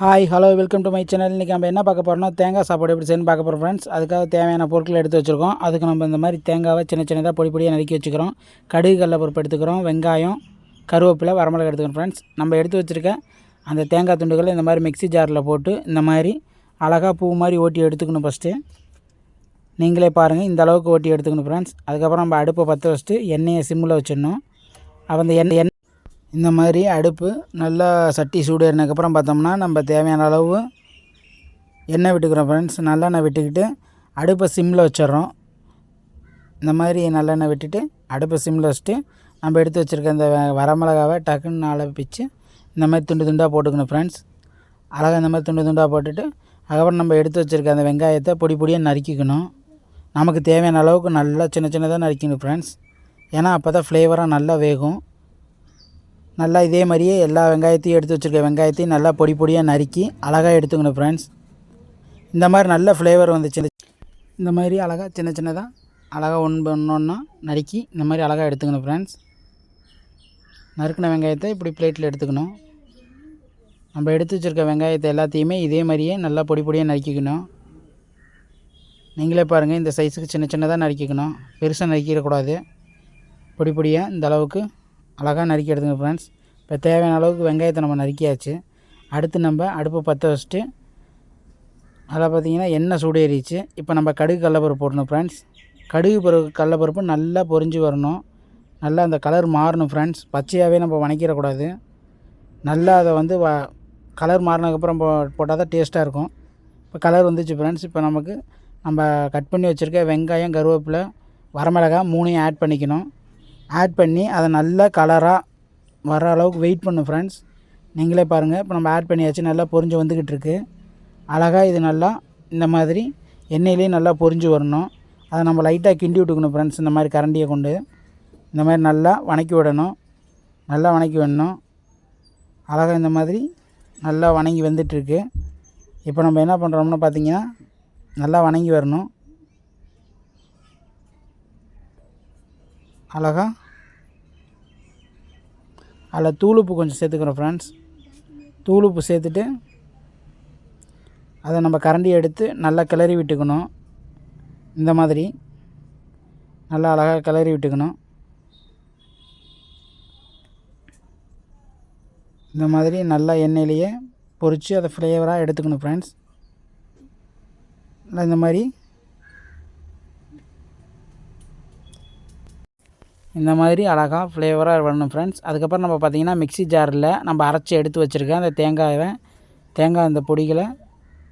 Hi hello welcome to my channel இன்றைக்கி நம்ம என்ன பார்க்க போகிறோம்னா தேங்காய் சாப்பாடு எப்படி செய்யணும் பார்க்க போகிறோம் ஃப்ரெண்ட்ஸ் அதுக்காக தேவையான பொருட்கள் எடுத்து வச்சுருக்கோம். அதுக்கு நம்ம இந்த மாதிரி தேங்காவை சின்ன சின்னதாக பொடி பொடியாக நறுக்கி வச்சுக்கிறோம். கடுகு கடலப்பருப்பு எடுத்துக்கிறோம் வெங்காயம் கருவேப்பிலை வரமிளகா எடுத்துக்கிறோம் ஃப்ரெண்ட்ஸ் நம்ம எடுத்து வச்சுருக்க அந்த தேங்காய் துண்டுகளை இந்த மாதிரி மிக்ஸி ஜாரில் போட்டு இந்த மாதிரி அழகாக பூ மாதிரி ஓட்டி எடுத்துக்கணும் ஃபஸ்ட்டு நீங்களே பாருங்கள் இந்த அளவுக்கு ஓட்டி எடுத்துக்கணும் ஃப்ரெண்ட்ஸ் அதுக்கப்புறம் நம்ம அடுப்பை பற்ற வச்சுட்டு எண்ணெயை சிம்மில் வச்சிடணும். அப்போ அந்த எண்ணெய் எண்ணெய் இந்த மாதிரி அடுப்பு நல்லா சட்டி சூடுறதுக்கப்புறம் பார்த்தோம்னா நம்ம தேவையான அளவு எண்ணெய் விட்டுக்கிறோம் ஃப்ரெண்ட்ஸ் நல்லெண்ணெய் விட்டுக்கிட்டு அடுப்பை சிம்மில் வச்சிடுறோம். இந்த மாதிரி நல்லெண்ணெய் விட்டுட்டு அடுப்பை சிம்மில் வச்சுட்டு நம்ம எடுத்து வச்சுருக்க இந்த வரமிளகாவை டக்குன்னு நாளை பிச்சு இந்த மாதிரி துண்டு துண்டாக போட்டுக்கணும் ஃப்ரெண்ட்ஸ் அழகாக இந்த மாதிரி துண்டு துண்டாக போட்டுட்டு அதுக்கப்புறம் நம்ம எடுத்து வச்சுருக்க அந்த வெங்காயத்தை பொடி பொடியாக நறுக்கிக்கணும். நமக்கு தேவையான அளவுக்கு நல்லா சின்ன சின்னதாக நறுக்கணும் ஃப்ரெண்ட்ஸ் ஏன்னா அப்போ தான் ஃப்ளேவராக நல்லா வேகும். நல்லா இதே மாதிரியே எல்லா வெங்காயத்தையும் எடுத்து வச்சுருக்க வெங்காயத்தையும் நல்லா பொடி பொடியாக நறுக்கி அழகாக எடுத்துக்கணும் ஃப்ரெண்ட்ஸ் இந்த மாதிரி நல்ல ஃப்ளேவர் வந்துச்சு. இந்த மாதிரி அழகாக சின்ன சின்னதாக அழகாக ஒன் பண்ணோன்னா நறுக்கி இந்த மாதிரி அழகாக எடுத்துக்கணும் ஃப்ரெண்ட்ஸ் நறுக்கின வெங்காயத்தை இப்படி பிளேட்டில் எடுத்துக்கணும். நம்ம எடுத்து வச்சுருக்க வெங்காயத்தை எல்லாத்தையுமே இதே மாதிரியே நல்லா பொடி பொடியாக நறுக்கிக்கணும். நீங்களே பாருங்கள் இந்த சைஸுக்கு சின்ன சின்னதாக நறுக்கிக்கணும். பெருசாக நறுக்கிடக்கூடாது. பொடி பொடியாக இந்த அளவுக்கு அழகாக நறுக்கி எடுத்துங்க ஃப்ரெண்ட்ஸ் இப்போ தேவையான அளவுக்கு வெங்காயத்தை நம்ம நறுக்கியாச்சு. அடுத்து நம்ம அடுப்பை பற்ற வச்சுட்டு அதில் பார்த்திங்கன்னா எண்ணெய் சூடேறிச்சு. இப்போ நம்ம கடுகு கடலப்பருப்பு போடணும் ஃப்ரெண்ட்ஸ் கடுகு பருப்பு கடலப்பருப்பு நல்லா பொரிஞ்சு வரணும். நல்லா அந்த கலர் மாறணும் ஃப்ரெண்ட்ஸ் பச்சையாகவே நம்ம வணக்கிடக்கூடாது நல்லா அதை வந்து வ கலர் மாறினதுக்கப்புறம் போ போட்டால் தான் டேஸ்ட்டாக இருக்கும். இப்போ கலர் வந்துச்சு ஃப்ரெண்ட்ஸ் இப்போ நமக்கு நம்ம கட் பண்ணி வச்சுருக்க வெங்காயம் கருவேப்பிலை வரமிளகாய் மூணையும் ஆட் பண்ணிக்கணும். ஆட் பண்ணி அதை நல்லா கலராக வர அளவுக்கு வெயிட் பண்ணும் ஃப்ரெண்ட்ஸ் நீங்களே பாருங்கள் இப்போ நம்ம ஆட் பண்ணியாச்சு நல்லா பொரிஞ்சு வந்துக்கிட்டு இருக்கு. அழகாக இது நல்லா இந்த மாதிரி எண்ணெயிலே நல்லா பொரிஞ்சு வரணும். அதை நம்ம லைட்டாக கிண்டி விட்டுக்கணும் ஃப்ரெண்ட்ஸ் இந்த மாதிரி கரண்டியை கொண்டு. இந்த மாதிரி நல்லா வணக்கி விடணும். நல்லா வணக்கி விடணும். அழகாக இந்த மாதிரி நல்லா வணங்கி வந்துட்டுருக்கு இப்போ நம்ம என்ன பண்ணுறோம்னு பார்த்தீங்கன்னா நல்லா வணங்கி வரணும். அழகா? அதில் தூளுப்பு கொஞ்சம் சேர்த்துக்கிறோம் ஃப்ரெண்ட்ஸ் தூளுப்பு சேர்த்துட்டு அதை நம்ம கரண்டி எடுத்து நல்லா கிளறி விட்டுக்கணும். இந்த மாதிரி. நல்லா அழகாக கிளறி விட்டுக்கணும். இந்த மாதிரி நல்லா எண்ணெயிலேயே பொரித்து அதை ஃப்ளேவராக எடுத்துக்கணும் ஃப்ரெண்ட்ஸ் இந்த மாதிரி. இந்த மாதிரி அழகாக ஃப்ளேவராக வரணும் ஃப்ரெண்ட்ஸ் அதுக்கப்புறம் நம்ம பார்த்திங்கன்னா மிக்ஸி ஜாரில் நம்ம அரைச்சி எடுத்து வச்சுருக்க அந்த தேங்காயை தேங்காய் அந்த பொடிகளை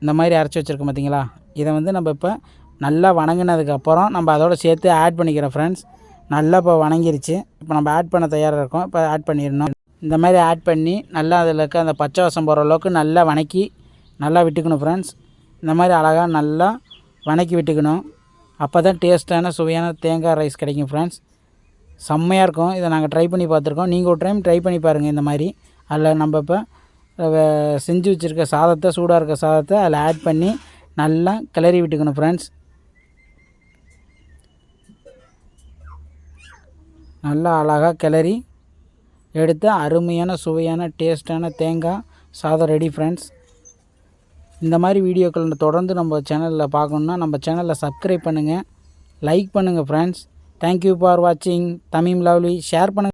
இந்த மாதிரி அரைச்சி வச்சுருக்கோம் பார்த்தீங்களா இதை வந்து நம்ம இப்போ நல்லா வணங்கினதுக்கப்புறம் நம்ம அதோட சேர்த்து ஆட் பண்ணிக்கிறோம் ஃப்ரெண்ட்ஸ் நல்லா இப்போ வணங்கிருச்சு. இப்போ நம்ம ஆட் பண்ண தயாராக இருக்கோம். இப்போ ஆட் பண்ணிடணும். இந்த மாதிரி ஆட் பண்ணி நல்லா அதில் இருக்க அந்த பச்சை வாசம் போகிற அளவுக்கு நல்லா வணக்கி நல்லா விட்டுக்கணும் ஃப்ரெண்ட்ஸ் இந்த மாதிரி அழகாக நல்லா வணக்கி விட்டுக்கணும். அப்போ தான் டேஸ்ட்டான சுவையான தேங்காய் ரைஸ் கிடைக்கும் ஃப்ரெண்ட்ஸ் செம்மையாக இருக்கும். இதை நாங்கள் ட்ரை பண்ணி பார்த்துருக்கோம். நீங்கள் ஒரு டைம் ட்ரை பண்ணி பாருங்கள் இந்த மாதிரி. அதில் நம்ம இப்போ செஞ்சு வச்சுருக்க சாதத்தை சூடாக இருக்க சாதத்தை அதில் ஆட் பண்ணி நல்லா கிளறி விட்டுக்கணும் ஃப்ரெண்ட்ஸ் நல்லா அழகாக கிளறி எடுத்து அருமையான சுவையான டேஸ்ட்டான தேங்காய் சாதம் ரெடி ஃப்ரெண்ட்ஸ் இந்த மாதிரி வீடியோக்கள் தொடர்ந்து நம்ம சேனலில் பார்க்கணுன்னா நம்ம சேனலில் சப்ஸ்கிரைப் பண்ணுங்கள் லைக் பண்ணுங்கள் ஃப்ரெண்ட்ஸ் தேங்க்யூ ஃபார் வாட்சிங் தமிம் லவ்லி ஷேர் பண்ணுங்கள்